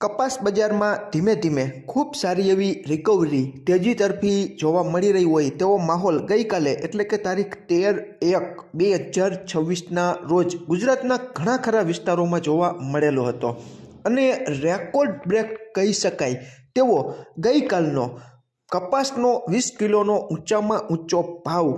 કપાસ બજારમાં ધીમે ધીમે ખૂબ સારી એવી રિકવરી તેજી તરફી જોવા મળી રહી હોય તેવો માહોલ ગઈકાલે એટલે કે તારીખ તેર એક બે હજાર છવ્વીસના રોજ ગુજરાતના ઘણા ખરા વિસ્તારોમાં જોવા મળેલો હતો. અને રેકોર્ડ બ્રેક કહી શકાય તેવો ગઈકાલનો કપાસનો વીસ કિલોનો ઊંચામાં ઊંચો ભાવ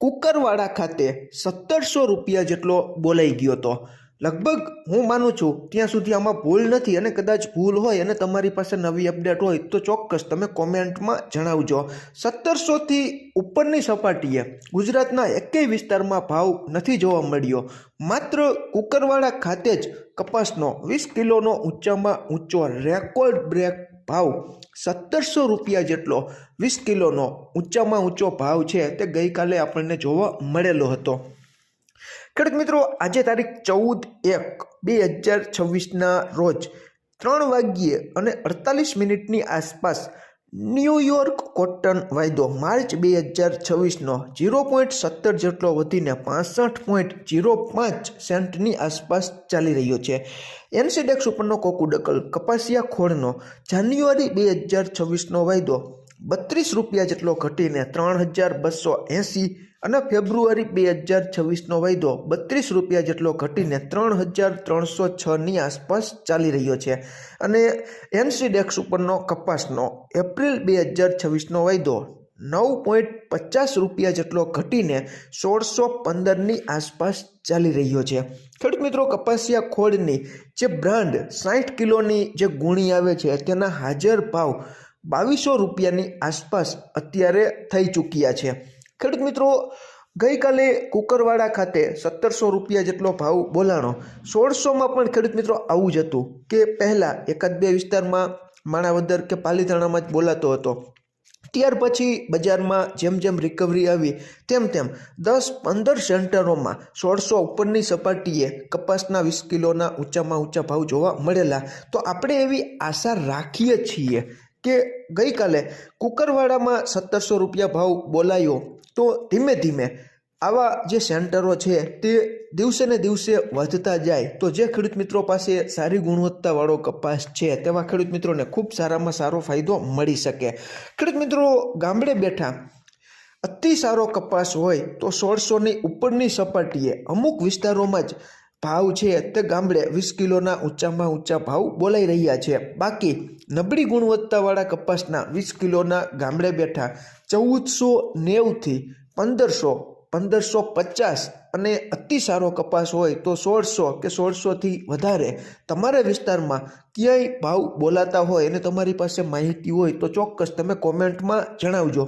કુકરવાડા ખાતે સત્તરસો રૂપિયા જેટલો બોલાઈ ગયો હતો. લગભગ હું માનું છું, ત્યાં સુધી આમાં ભૂલ નથી અને કદાચ ભૂલ હોય અને તમારી પાસે નવી અપડેટ હોય તો ચોક્કસ તમે કોમેન્ટમાં જણાવજો. સત્તરસોથી ઉપરની સપાટીએ ગુજરાતના એકેય વિસ્તારમાં ભાવ નથી જોવા મળ્યો. માત્ર કુકરવાડા ખાતે જ કપાસનો વીસ કિલોનો ઊંચામાં ઊંચો રેકોર્ડ બ્રેક ભાવ સત્તરસો રૂપિયા જેટલો વીસ કિલોનો ઊંચામાં ઊંચો ભાવ છે તે ગઈકાલે આપણને જોવા મળેલો હતો. ખેડૂત મિત્રો, આજે તારીખ ચૌદ એક બે હજાર છવ્વીસના રોજ ત્રણ વાગ્યે અને અડતાલીસ મિનિટની આસપાસ ન્યૂયોર્ક કોટન વાયદો માર્ચ બે હજાર છવ્વીસનો જીરો પોઈન્ટ સત્તર જેટલો વધીને પાસઠ પોઈન્ટ જીરો પાંચ સેન્ટની આસપાસ ચાલી રહ્યો છે. એનસીડેક્સ ઉપરનો કોકુડકલ કપાસિયા ખોળનો જાન્યુઆરી બે હજાર છવ્વીસનો વાયદો બત્રીસ રૂપિયા જેટલો ઘટીને ત્રણ હજાર બસો એંસી અને ફેબ્રુઆરી બે હજાર છવ્વીસનો વાયદો બત્રીસ રૂપિયા જેટલો ઘટીને ત્રણ હજાર ત્રણસો છની આસપાસ ચાલી રહ્યો છે. અને એનસીડેક્સ ઉપરનો કપાસનો એપ્રિલ બે હજાર છવ્વીસનો વાયદો નવ પોઈન્ટ પચાસ રૂપિયા જેટલો ઘટીને સોળસો પંદરની આસપાસ ચાલી રહ્યો છે. ખેડૂત મિત્રો, કપાસિયા ખોળની જે બ્રાન્ડ સાઠ કિલોની જે ગુણી આવે છે, તેના હાજર ભાવ બાવીસો રૂપિયાની આસપાસ અત્યારે થઈ ચૂક્યા છે. ખેડૂત મિત્રો, ગઈકાલે કુકરવાડા ખાતે સત્તરસો રૂપિયા જેટલો ભાવ બોલાણો સોળસોમાં પણ ખેડૂત મિત્રો આવું જ હતું કે પહેલાં એકાદ બે વિસ્તારમાં માણાવદર કે પાલીતાણામાં જ બોલાતો હતો. ત્યાર પછી બજારમાં જેમ જેમ રિકવરી આવી, તેમ તેમ દસ પંદર સેન્ટરોમાં સોળસો ઉપરની સપાટીએ કપાસના વીસ કિલોના ઊંચામાં ઊંચા ભાવ જોવા મળેલા. તો આપણે એવી આશા રાખીએ છીએ કે ગઈકાલે કુકરવાડામાં સત્તરસો રૂપિયા ભાવ બોલાયો, તો ધીમે ધીમે આવા જે સેન્ટરો છે તે દિવસે ને દિવસે વધતા જાય. તો જે ખેડૂત મિત્રો પાસે સારી ગુણવત્તાવાળો કપાસ છે, તેવા ખેડૂત મિત્રોને ખૂબ સારામાં સારો ફાયદો મળી શકે. ખેડૂત મિત્રો ગામડે બેઠા અતિ સારો કપાસ હોય તો સોળસોની ઉપરની સપાટીએ અમુક વિસ્તારોમાં જ ભાવ છે તે ગામડે વીસ કિલોના ઊંચામાં ઊંચા ભાવ બોલાઈ રહ્યા છે. બાકી નબળી ગુણવત્તાવાળા કપાસના વીસ કિલોના ગામડે બેઠા ચૌદસો નેવથી પંદરસો પંદરસો પચાસ અને અતિ સારો કપાસ હોય તો સોળસો કે સોળસોથી વધારે તમારા વિસ્તારમાં ક્યાંય ભાવ બોલાતા હોય અને તમારી પાસે માહિતી હોય તો ચોક્કસ તમે કોમેન્ટમાં જણાવજો.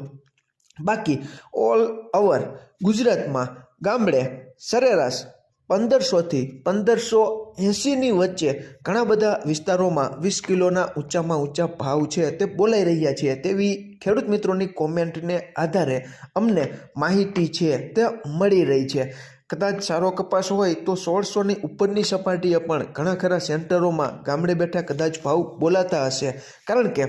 બાકી ઓલ ઓવર ગુજરાતમાં ગામડે સરેરાશ પંદરસોથી પંદરસો એંસીની વચ્ચે ઘણા બધા વિસ્તારોમાં વીસ કિલોના ઊંચામાં ઊંચા ભાવ છે તે બોલાઈ રહ્યા છે. તેવી ખેડૂત મિત્રોની કોમેન્ટને આધારે અમને માહિતી છે તે મળી રહી છે. કદાચ સારો કપાસ હોય તો સોળસોની ઉપરની સપાટીએ પણ ઘણા ખરા સેન્ટરોમાં ગામડે બેઠા કદાચ ભાવ બોલાતા હશે. કારણ કે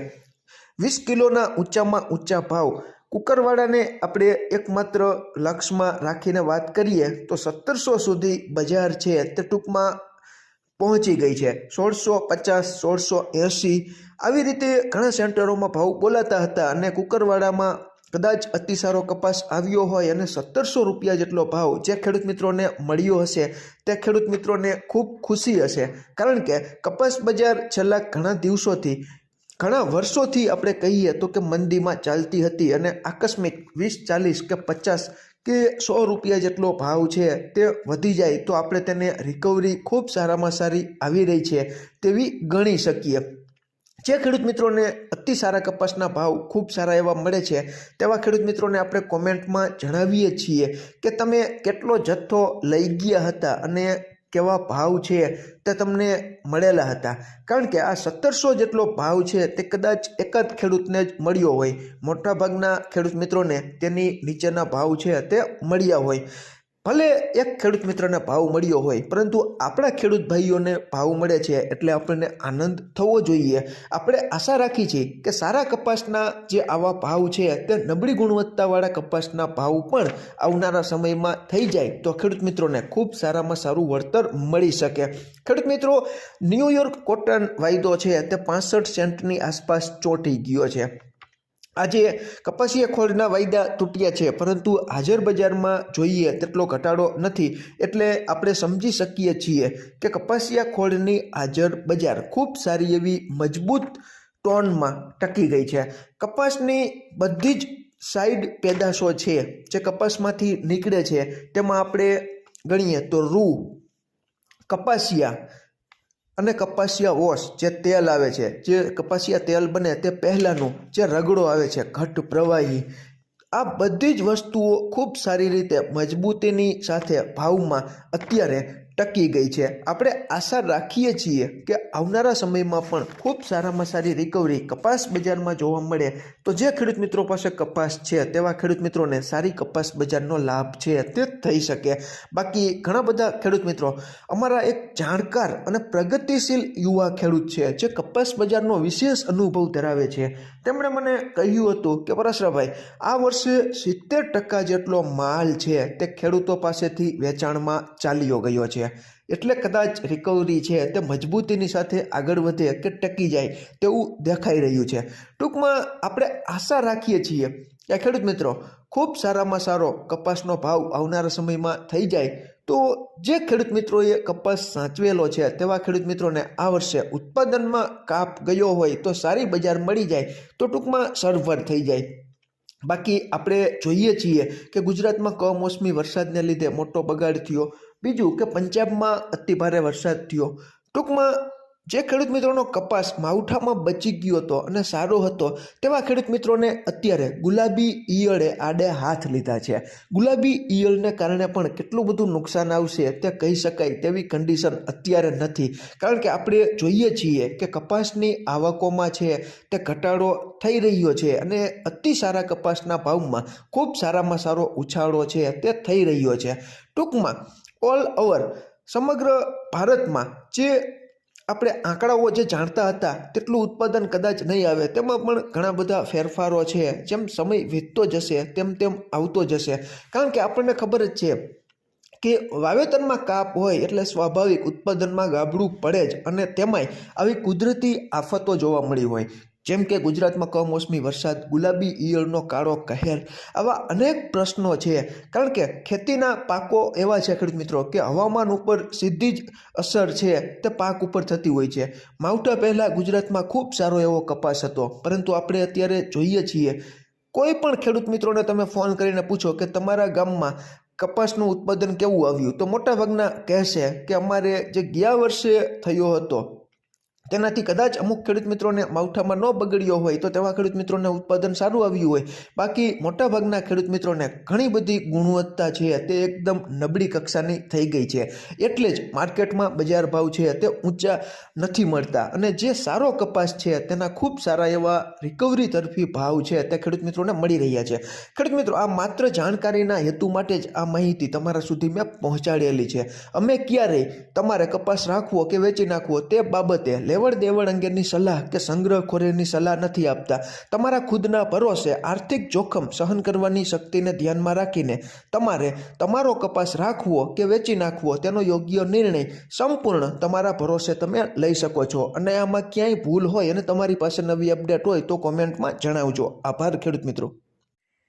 વીસ કિલોના ઊંચામાં ઊંચા ભાવ કુકરવાડાને આપણે એકમાત્ર લક્ષમાં રાખીને વાત કરીએ, તો સત્તરસો સુધી બજાર છે તે ટૂંકમાં પહોંચી ગઈ છે. સોળસો પચાસ, સોળસો એંસી આવી રીતે ઘણા સેન્ટરોમાં ભાવ બોલાતા હતા અને કુકરવાડામાં કદાચ અતિસારો કપાસ આવ્યો હોય અને સત્તરસો રૂપિયા જેટલો ભાવ જે ખેડૂત મિત્રોને મળ્યો હશે, તે ખેડૂત મિત્રોને ખૂબ ખુશી હશે. કારણ કે કપાસ બજાર છેલ્લા ઘણા દિવસોથી ઘણા વર્ષોથી આપણે કહીએ તો કે મંદીમાં ચાલતી હતી અને આકસ્મિક વીસ, ચાલીસ કે પચાસ કે સો રૂપિયા જેટલો ભાવ છે તે વધી જાય તો આપણે તેને રિકવરી ખૂબ સારામાં સારી આવી રહી છે તેવી ગણી શકીએ. જે ખેડૂત મિત્રોને અતિ સારા કપાસના ભાવ ખૂબ સારા એવા મળે છે તેવા ખેડૂત મિત્રોને આપણે કોમેન્ટમાં જણાવીએ છીએ કે તમે કેટલો જથ્થો લઈ ગયા હતા અને કેવા ભાવ છે તે તમને મળેલા હતા. કારણ કે આ સત્તરસો જેટલો ભાવ છે તે કદાચ એક જ ખેડૂતને જ મળ્યો હોય. મોટાભાગના ખેડૂત મિત્રોને તેની નીચેના ભાવ છે તે મળ્યા હોય. ભલે એક ખેડૂત મિત્રને ભાવ મળ્યો હોય, પરંતુ આપણા ખેડૂત ભાઈઓને ભાવ મળે છે એટલે આપણને આનંદ થવો જોઈએ. આપણે આશા રાખી છીએ કે સારા કપાસના જે આવા ભાવ છે, તે નબળી ગુણવત્તાવાળા કપાસના ભાવ પણ આવનારા સમયમાં થઈ જાય તો ખેડૂત મિત્રોને ખૂબ સારામાં સારું વળતર મળી શકે. ખેડૂત મિત્રો ન્યૂયોર્ક કોટન વાયદો છે તે પાસઠ સેન્ટની આસપાસ ચોંટી ગયો છે. આજે કપાસિયા ખોળના વાયદા તૂટ્યા છે, પરંતુ હાજર બજારમાં જોઈએ તેટલો ઘટાડો નથી. એટલે આપણે સમજી શકીએ છીએ કે કપાસિયા ખોળની હાજર બજાર ખૂબ સારી એવી મજબૂત ટોનમાં ટકી ગઈ છે. કપાસની બધી જ સાઈડ પેદાશો છે જે કપાસમાંથી નીકળે છે, તેમાં આપણે ગણીએ તો રૂ, કપાસિયા અને કપાસિયા વોશ જે તેલ આવે છે, જે કપાસિયા તેલ બને તે પહેલાંનું જે રગડો આવે છે, ઘટ પ્રવાહી, આ બધી જ વસ્તુઓ ખૂબ સારી રીતે મજબૂતીની સાથે ભાવમાં અત્યારે ટકી ગઈ છે. આપણે આશા રાખીએ છીએ કે આવનારા સમયમાં પણ ખૂબ સારામાં સારી રિકવરી કપાસ બજારમાં જોવા મળે. તો જે ખેડૂત મિત્રો પાસે કપાસ છે, તેવા ખેડૂત મિત્રોને સારી કપાસ બજારનો લાભ છે તે થઈ શકે. બાકી ઘણા બધા ખેડૂત મિત્રો, અમારા એક જાણકાર અને પ્રગતિશીલ યુવા ખેડૂત છે, જે કપાસ બજારનો વિશેષ અનુભવ ધરાવે છે. તેમણે મને કહ્યું હતું કે પરાશરાભાઈ આ વર્ષે સિત્તેર ટકા જેટલો માલ છે તે ખેડૂતો પાસેથી વેચાણમાં ચાલ્યો ગયો છે. એટલે કદાચ રિકવરી છે તે મજબૂતીની સાથે આગળ વધે કે ટકી જાય તેવું દેખાઈ રહ્યું છે. ટૂંકમાં આપણે આશા રાખીએ છીએ કે ખેડૂત મિત્રો, ખૂબ સારામાં સારો કપાસનો ભાવ આવનારા સમયમાં થઈ જાય તો જે ખેડૂત મિત્રોએ કપાસ સાચવેલો છે તેવા ખેડૂત મિત્રોને આ વર્ષે ઉત્પાદનમાં કાપ ગયો હોય તો સારી બજાર મળી જાય તો ટૂંકમાં સરભર થઈ જાય. બાકી આપણે જોઈએ છીએ કે ગુજરાતમાં કમોસમી વરસાદને લીધે મોટો બગાડ થયો. બીજું કે પંજાબમાં અતિભારે વરસાદ થયો. ટૂંકમાં જે ખેડૂત મિત્રોનો કપાસ માવઠામાં બચી ગયો હતો અને સારો હતો, તેવા ખેડૂત મિત્રોને અત્યારે ગુલાબી ઈયળે આડે હાથ લીધા છે. ગુલાબી ઈયળને કારણે પણ કેટલું બધું નુકસાન આવશે તે કહી શકાય તેવી કન્ડિશન અત્યારે નથી. કારણ કે આપણે જોઈએ છીએ કે કપાસની આવકોમાં છે તે ઘટાડો થઈ રહ્યો છે અને અતિ સારા કપાસના ભાવમાં ખૂબ સારામાં સારો ઉછાળો છે તે થઈ રહ્યો છે. ટૂંકમાં ઓલ ઓવર સમગ્ર ભારતમાં જે આપણે આંકડાઓ જે જાણતા હતા તેટલું ઉત્પાદન કદાચ નહીં આવે. તેમાં પણ ઘણા બધા ફેરફારો છે. જેમ સમય વીતતો જશે, તેમ તેમ આવતો જશે. કારણ કે આપણને ખબર જ છે કે વાવેતરમાં કાપ હોય એટલે સ્વાભાવિક ઉત્પાદનમાં ગાબડું પડે જ અને તેમાંય આવી કુદરતી આફતો જોવા મળી હોય. જેમ કે ગુજરાતમાં કમોસમી વરસાદ, ગુલાબી ઈયળનો કાળો કહેર આવા અનેક પ્રશ્નો છે. કારણ કે ખેતીના પાકો એવા છે ખેડૂત મિત્રો કે હવામાન ઉપર સીધી જ અસર છે તે પાક ઉપર થતી હોય છે. માવઠા પહેલાં ગુજરાતમાં ખૂબ સારો એવો કપાસ હતો. પરંતુ આપણે અત્યારે જોઈએ છીએ. કોઈ પણ ખેડૂત મિત્રોને તમે ફોન કરીને પૂછો કે તમારા ગામમાં કપાસનું ઉત્પાદન કેવું આવ્યું, તો મોટાભાગના કહેશે કે અમારે જે ગયા વર્ષે થયો હતો તેનાથી કદાચ અમુક ખેડૂત મિત્રોને માવઠામાં ન બગડ્યો હોય તો તેવા ખેડૂત મિત્રોને ઉત્પાદન સારું આવ્યું હોય. બાકી મોટાભાગના ખેડૂત મિત્રોને ઘણી બધી ગુણવત્તા છે તે એકદમ નબળી કક્ષાની થઈ ગઈ છે. એટલે જ માર્કેટમાં બજાર ભાવ છે તે ઊંચા નથી મળતા અને જે સારો કપાસ છે તેના ખૂબ સારા એવા રિકવરી તરફી ભાવ છે તે ખેડૂત મિત્રોને મળી રહ્યા છે. ખેડૂત મિત્રો, આ માત્ર જાણકારીના હેતુ માટે જ આ માહિતી તમારા સુધી મેં પહોંચાડેલી છે. અમે ક્યારેય તમારે કપાસ રાખવો કે વેચી નાખવો તે બાબતે લેવડ દેવડ અંગેની સલાહ કે સંગ્રહખોરીની સલાહ નથી આપતા. તમારા ખુદના ભરોસે આર્થિક જોખમ સહન કરવાની શક્તિને ધ્યાનમાં રાખીને તમારે તમારો કપાસ રાખવો કે વેચી નાખવો તેનો યોગ્ય નિર્ણય સંપૂર્ણ તમારા ભરોસે તમે લઈ શકો છો. અને આમાં ક્યાંય ભૂલ હોય અને તમારી પાસે નવી અપડેટ હોય તો કોમેન્ટમાં જણાવજો. આભાર ખેડૂત મિત્રો.